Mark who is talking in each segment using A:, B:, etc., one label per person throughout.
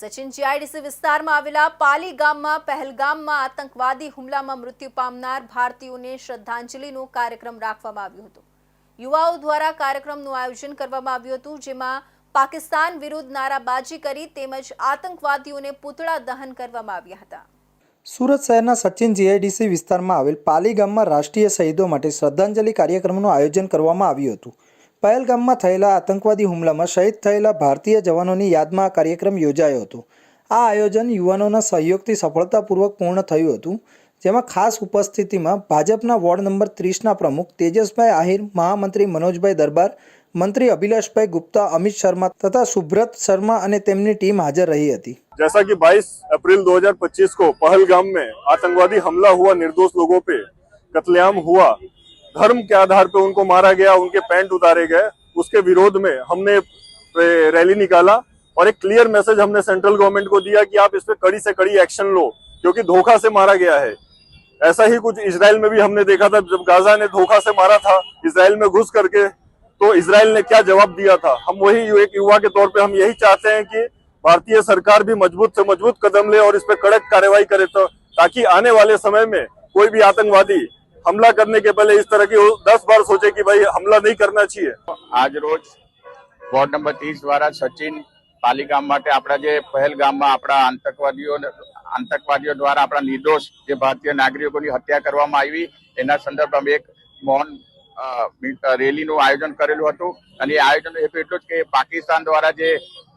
A: Sachin GIDC વિસ્તારમાં આવેલા પાલી ગામમાં, પહેલગામમાં આતંકવાદી હુમલામાં મૃત્યુ પામનાર ભારતીયોને શ્રદ્ધાંજલિનો કાર્યક્રમ રાખવામાં આવ્યો હતો. યુવાઓ દ્વારા કાર્યક્રમનું આયોજન કરવામાં આવ્યું હતું, જેમાં પાકિસ્તાન વિરુદ્ધ નારાબાજી કરી તેમજ આતંકવાદીઓને પૂતળા દહન કરવામાં આવ્યા હતા.
B: સુરત શહેરના સચિન જીઆઈડીસી વિસ્તારમાં આવેલ પાલી ગામમાં રાષ્ટ્રીય શહીદો માટે શ્રદ્ધાંજલિ કાર્યક્રમનું આયોજન કરવામાં આવ્યું હતું. પહેલગામમાં થયેલા આતંકવાદી હુમલામાં શહીદ થયેલા ભારતીય જવાનોની યાદમાં આ કાર્યક્રમ યોજાયો હતો આ આયોજન યુવાનોના સહયોગથી સફળતાપૂર્વક પૂર્ણ થયું હતું જેમાં ખાસ ઉપસ્થિતિમાં ભાજપના વોર્ડ નંબર ત્રીસના પ્રમુખ તેજસભાઈ આહિર મહામંત્રી મનોજભાઈ દરબાર મંત્રી અભિલાષભાઈ ગુપ્તા અમિત શર્મા તથા સુબ્રત શર્મા અને તેમની ટીમ હાજર રહી હતી
C: जैसा कि 22 अप्रैल 2025 को पहलगाम में आतंकवादी हमला हुआ निर्दोष लोगों पे कत्लेआम हुआ धर्म के आधार पर उनको मारा गया, उनके पैंट उतारे गए। उसके विरोध में हमने रैली निकाला और एक क्लियर मैसेज हमने सेंट्रल गवर्नमेंट को दिया कि आप इस पे कड़ी से कड़ी एक्शन लो, क्योंकि धोखा से मारा गया है। ऐसा ही कुछ इसराइल में भी हमने देखा था, जब गाजा ने धोखा से मारा था इसराइल में घुस करके तो इसराइल ने क्या जवाब दिया था? हम वही एक युवा के तौर पे हम यही चाहते हैं कि भारतीय सरकार भी मज़बूत से मज़बूत कदम ले और इस पर कड़क कार्रवाई करे तो ताकि आने वाले समय में कोई भी आतंकवादी हमला करने के पहले इस तरह की दस बार सोचे कि भाई हमला नहीं करना चाहिए
D: આજ રોજ વોર્ડ નંબર ત્રીસ દ્વારા સચિન પાલીગામ માટે આપણા જે પહેલગામમાં આપણા આતંકવાદીઓ આતંકવાદીઓ દ્વારા આપણા નિર્દોષ જે ભારતીય નાગરિકોની હત્યા કરવામાં આવી એના સંદર્ભમાં એક મૌન અ, મી- રેલીનું આયોજન કરેલું હતું અને એ આયોજન હેતુ એટલું જ કે પાકિસ્તાન દ્વારા જે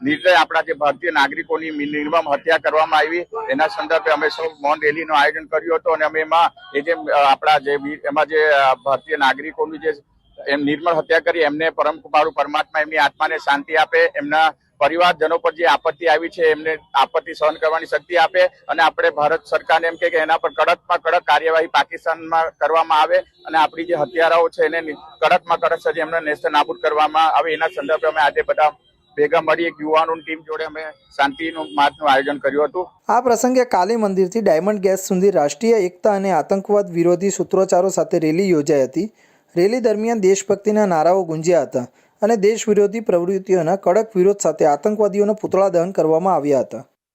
D: નિર્દય આપણા જે ભારતીય નાગરિકોની નિર્મમ હત્યા કરવામાં આવી, એના સંદર્ભે અમે સૌ મૌન રેલીનું આયોજન કર્યું હતું અને અમે એમાં એ જે આપણા જે એમાં જે ભારતીય નાગરિકોની જે એમ નિર્મળ હત્યા કરી, એમને પરમ કુમારું પરમાત્મા એમની આત્માને શાંતિ આપે, એમના પરિવારજનો પર જે આપત્તિ આવી છે, એમને આપત્તિ સહન કરવાની શક્તિ આપે અને આપણે ભારત સરકારને એમ કે એના પર કડકમાં કડક કાર્યવાહી પાકિસ્તાનમાં કરવામાં આવે અને આપણી જે હત્યારાઓ છે એને કડકમાં કડક સજી એમને નેસ્ત નાબૂદ કરવામાં આવે, એના સંદર્ભે અમે આજે બધા ભેગા મળી એક યુવાનોની ટીમ જોડે અમે શાંતિનું માર્ચનું આયોજન કર્યું હતું.
B: આ પ્રસંગે કાલી મંદિરથી ડાયમંડ ગેસ સુધી રાષ્ટ્રીય એકતા અને આતંકવાદ વિરોધી સૂત્રોચ્ચારો સાથે રેલી યોજાઈ હતી. રેલી દરમિયાન દેશભક્તિના નારાઓ ગુંજ્યા હતા અને દેશ વિરોધી પ્રવૃત્તિઓના કડક વિરોધ સાથે આતંકવાદીઓના પૂતળા દહન કરવામાં આવ્યા હતા.